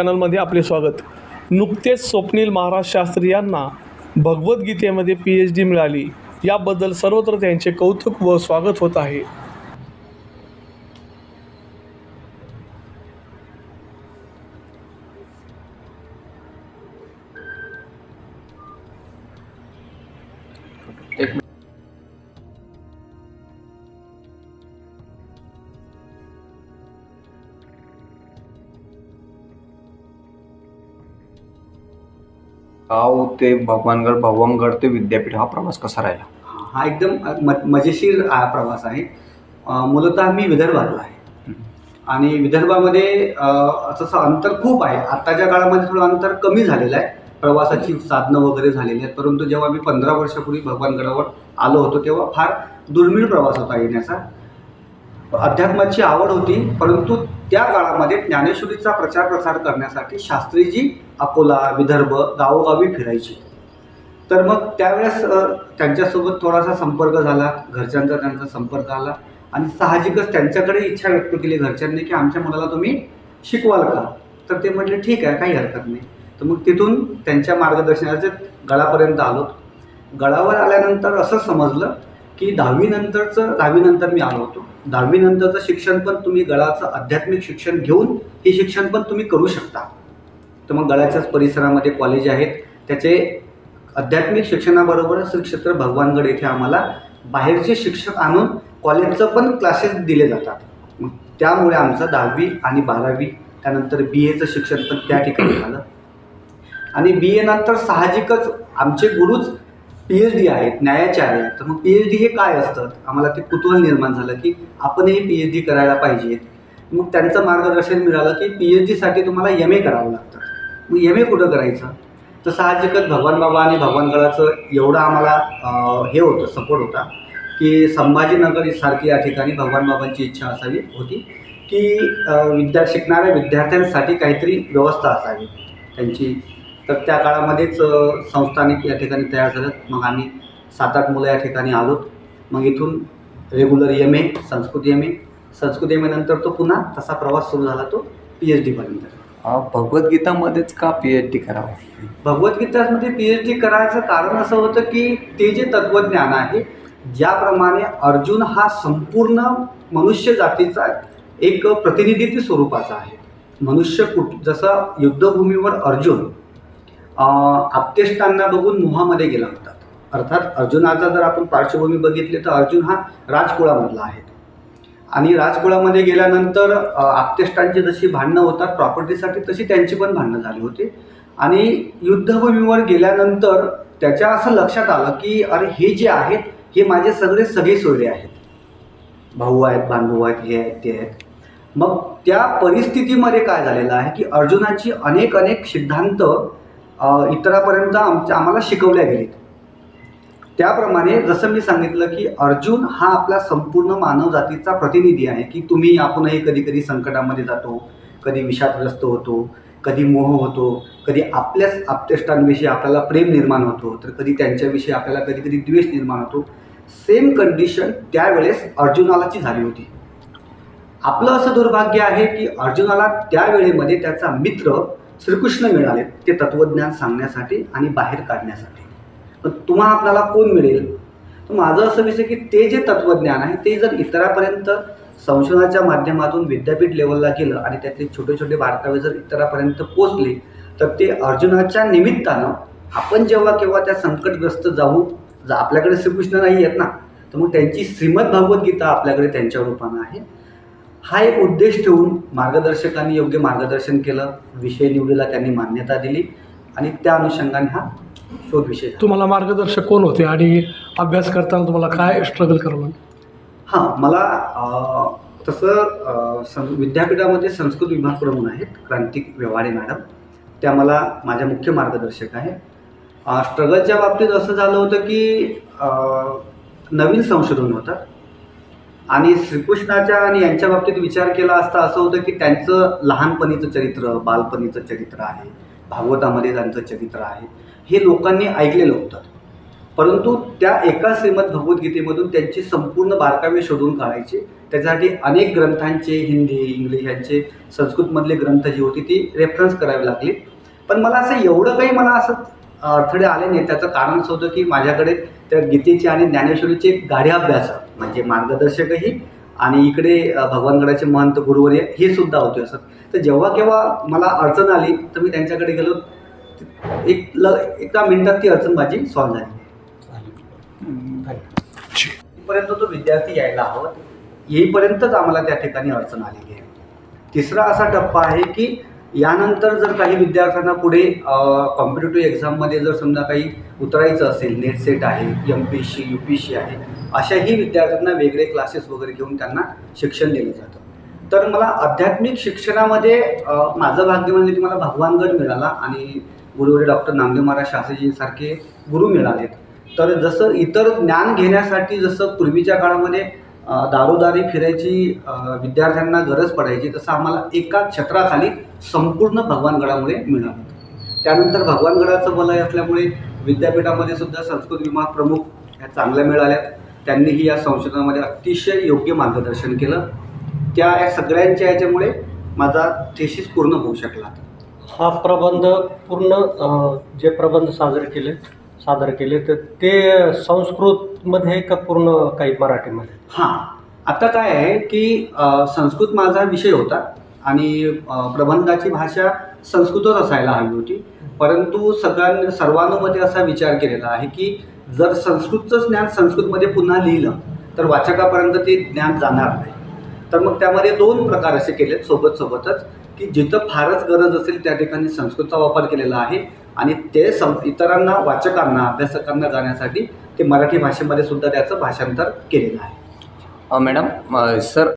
चॅनलमध्ये आपले स्वागत. नुकतेच स्वप्नील महाराज शास्त्री यांना भगवद्गीतेमध्ये पी एच डी मिळाली. याबद्दल सर्वत्र त्यांचे कौतुक व स्वागत होत आहे. गाव ते भगवानगड भगवानगड ते विद्यापीठ हा प्रवास कसा राहिला? हा एकदम म मजेशीर हा प्रवास आहे. मूलतः मी विदर्भातला आहे. आणि विदर्भामध्ये तसं अंतर खूप आहे आत्ताच्या काळामध्ये थोडं अंतर कमी झालेलं आहे. प्रवासाची साधनं वगैरे झालेली आहेत. परंतु जेव्हा मी पंधरा वर्षापूर्वी भगवानगडावर आलो होतो तेव्हा फार दुर्मिळ प्रवास होता येण्याचा. अध्यात्माची आवड होती परंतु त्या काळामध्ये ज्ञानेश्वरीचा प्रचार प्रसार करण्यासाठी शास्त्रीजी अकोला विदर्भ गावोगावी फिरायची. तर मग त्यावेळेस त्यांच्यासोबत थोडासा संपर्क झाला घरच्यांचा त्यांचा संपर्क आला आणि साहजिकच त्यांच्याकडे इच्छा व्यक्त केली घरच्यांनी की आमच्या मुलाला तुम्ही शिकवाल का? तर ते म्हटले ठीक आहे काही हरकत नाही. तर मग तिथून त्यांच्या मार्गदर्शनाचे गळापर्यंत आलो. गळावर आल्यानंतर असं समजलं की दहावीनंतरचं दहावीनंतर मी आलो होतो. दहावीनंतरचं शिक्षण पण तुम्ही गळाचं आध्यात्मिक शिक्षण घेऊन हे शिक्षण पण तुम्ही करू शकता. तर मग गळाच्याच परिसरामध्ये कॉलेज आहेत. त्याचे आध्यात्मिक शिक्षणाबरोबर श्री क्षेत्र भगवानगड येथे आम्हाला बाहेरचे शिक्षक आणून कॉलेजचं पण क्लासेस दिले जातात. मग त्यामुळे आमचं दहावी आणि बारावी त्यानंतर बी एचं शिक्षण पण त्या ठिकाणी झालं. आणि बी ए नंतर साहजिकच आमचे गुरुच पी एच डी आहेत न्यायाचे आहेत तर मग पी एच डी हे काय असतं? आम्हाला ते कुतूहल निर्माण झालं की आपणही पी एच डी करायला पाहिजे मग त्यांचं मार्गदर्शन मिळालं की पी एच डीसाठी तुम्हाला एम ए करावं लागतं. मग एम ए कुठं करायचं? तर साहजिकच भगवान बाबा आणि भगवानगडाचं एवढं आम्हाला हे होतं सपोर्ट होता की संभाजीनगर सारखी या ठिकाणी भगवान बाबांची इच्छा असावी होती की विद्या शिकणाऱ्या विद्यार्थ्यांसाठी काहीतरी व्यवस्था असावी. त्यांची तर त्या काळामध्येच संस्थानिक या ठिकाणी तयार झालं मग आम्ही सात आठ मुलं या ठिकाणी आलोत. मग इथून regular M A Sanskrit M A Sanskrit M एनंतर तो पुन्हा तसा प्रवास सुरू झाला तो पी एच डीपर्यंत भगवद्गीतामध्येच का पी एच डी करावं? भगवद्गीतामध्ये पी एच डी करायचं कारण असं होतं की ते जे तत्त्वज्ञान आहे ज्याप्रमाणे अर्जुन हा संपूर्ण मनुष्य जातीचा एक प्रतिनिधित्व स्वरूपाचा आहे. मनुष्य कुठ जसं युद्धभूमीवर अर्जुन आपतेष्टांना बघून मोहामध्ये गेला होता. अर्थात अर्जुनाचा जर आपण पार्श्वभूमी बघितली तर अर्जुन हा राजकुळामधला आहे. आणि राजकुळामध्ये गेल्यानंतर आप्तेष्टांची आपतेष्टांची जशी भांडणं होतात प्रॉपर्टीसाठी तशी त्यांची पण भांडणं झाली होती. आणि युद्धभूमीवर गेल्यानंतर त्याच्या असं लक्षात आलं की अरे हे जे आहेत हे माझे सगळे सगळे सोयरे आहेत. भाऊ आहेत बांधव आहेत हे आहेत ते आहेत. मग त्या परिस्थितीमध्ये काय झालेलं आहे की अर्जुनाची अनेक अनेक सिद्धांत इतरापर्यंत आमच्या आम्हाला शिकवल्या गेलेत. त्याप्रमाणे जसं मी सांगितलं की अर्जुन हा आपला संपूर्ण मानवजातीचा प्रतिनिधी आहे की तुम्ही आपणही कधी कधी संकटामध्ये जातो कधी विषादग्रस्त होतो कधी मोह होतो कधी आपल्याच आपतेष्टांविषयी आपल्याला प्रेम निर्माण होतो तर कधी त्यांच्याविषयी आपल्याला कधी कधी द्वेष निर्माण होतो. सेम कंडिशन त्यावेळेस अर्जुनालाची झाली होती. आपलं असं दुर्भाग्य आहे की अर्जुनाला त्यावेळेमध्ये त्याचा मित्र श्रीकृष्ण मिळाले ते तत्त्वज्ञान सांगण्यासाठी आणि बाहेर काढण्यासाठी. पण तुम्हा आपल्याला कोण मिळेल? तर माझं असं विषय की ते जे तत्त्वज्ञान आहे ते जर इतरापर्यंत संशोधनाच्या माध्यमातून विद्यापीठ लेवलला गेलं आणि त्यातले छोटे छोटे बारकावे जर इतरापर्यंत पोचले तर ते अर्जुनाच्या निमित्तानं आपण जेव्हा केव्हा त्या संकटग्रस्त जाऊ जा आपल्याकडे श्रीकृष्ण नाही आहेत ना तर मग त्यांची श्रीमद भगवद्गीता आपल्याकडे त्यांच्या रूपानं आहे. हा एक उद्देश ठेवून मार्गदर्शकांनी योग्य मार्गदर्शन केलं विषय निवडीला त्यांनी मान्यता दिली आणि त्या अनुषंगाने हा शोध विषय. तुम्हाला मार्गदर्शक कोण होते आणि अभ्यास करताना तुम्हाला काय स्ट्रगल करावं? लागलं हां मला तसं सं विद्यापीठामध्ये संस्कृत विभाग प्रमुख आहेत क्रांतिक व्यवहारे मॅडम. त्या मला माझ्या मुख्य मार्गदर्शक आहे अ, स्ट्रगलच्या बाबतीत असं झालं होतं की नवीन संशोधन होतं. आणि श्रीकृष्णाच्या आणि यांच्या बाबतीत विचार केला असता असं होतं की त्यांचं लहानपणीचं चरित्र बालपणीचं चरित्र आहे भागवतामध्ये त्यांचं चरित्र आहे हे लोकांनी ऐकलेलं होतं. परंतु त्या एका श्रीमद भगवद्गीतेमधून त्यांची संपूर्ण बारकावे शोधून काढायचे. त्याच्यासाठी अनेक ग्रंथांचे हिंदी इंग्लिश यांचे संस्कृतमधले ग्रंथ जी होती ती रेफरन्स करावी लागली. पण मला असं एवढं काही मला असं अडथळे आले नाही. त्याचं कारण असं होतं की माझ्याकडे त्या गीतेचे आणि ज्ञानेश्वरीचे गाढे अभ्यास म्हणजे मार्गदर्शकही आणि इकडे भगवानगडाचे महंत गुरुवर्य हे सुद्धा होते सर तर जेव्हा केव्हा मला अडचण आली तर मी त्यांच्याकडे गेलो. एक ल एका मिनिटात ती अडचण माझी सॉल्व्ह झाली. तिथपर्यंत तो विद्यार्थी यायला हवा. येईपर्यंतच आम्हाला त्या ठिकाणी अडचण आलेली आहे. तिसरा असा टप्पा आहे की यानंतर जर काही विद्यार्थ्यांना पुढे कॉम्पिटेटिव्ह एक्झाममध्ये जर समजा काही उतरायचं असेल नेट सेट आहे M P C U P C आहे अशाही विद्यार्थ्यांना वेगळे क्लासेस वगैरे घेऊन त्यांना शिक्षण दिलं जातं. तर मला आध्यात्मिक शिक्षणामध्ये माझं भाग्य म्हणजे की मला भगवानगड मिळाला आणि गुरुवरे डॉक्टर नामदेव महाराज शास्त्रीजींसारखे गुरु मिळालेत. तर जसं इतर ज्ञान घेण्यासाठी जसं पूर्वीच्या काळामध्ये दारोदारी फिरायची विद्यार्थ्यांना गरज पडायची तसं आम्हाला एका छत्राखाली संपूर्ण भगवानगडामुळे मिळालं. त्यानंतर भगवानगडाचं बलय असल्यामुळे विद्यापीठामध्ये सुद्धा संस्कृत विभाग प्रमुख ह्या चांगल्या मिळाल्या त्यांनीही या संशोधनामध्ये अतिशय योग्य मार्गदर्शन केलं. त्या या सगळ्यांच्या याच्यामुळे माझा थेसिस पूर्ण होऊ शकला. हा प्रबंध पूर्ण जे प्रबंध सादर केले सादर केले तर ते संस्कृत संस्कृतमध्ये का पूर्ण काही मराठीमध्ये? हां. आता काय आहे की अ, संस्कृत माझा विषय होता आणि अ, प्रबंधाची भाषा संस्कृतच असायला हवी होती. परंतु सगळ्यां सर्वांमध्ये असा विचार केलेला आहे की जर संस्कृतचं ज्ञान संस्कृतमध्ये पुन्हा लिहिलं तर वाचकापर्यंत ते ज्ञान जाणार नाही. तर मग त्यामध्ये दोन प्रकार असे केले सोबत सोबतच की जिथं फारच गरज असेल त्या ठिकाणी संस्कृतचा वापर केलेला आहे आणि ते सं इतरांना वाचकांना अभ्यासकांना जाण्यासाठी ते मराठी भाषेमध्ये सुद्धा त्याचं भाषांतर केलेलं आहे. Madam sir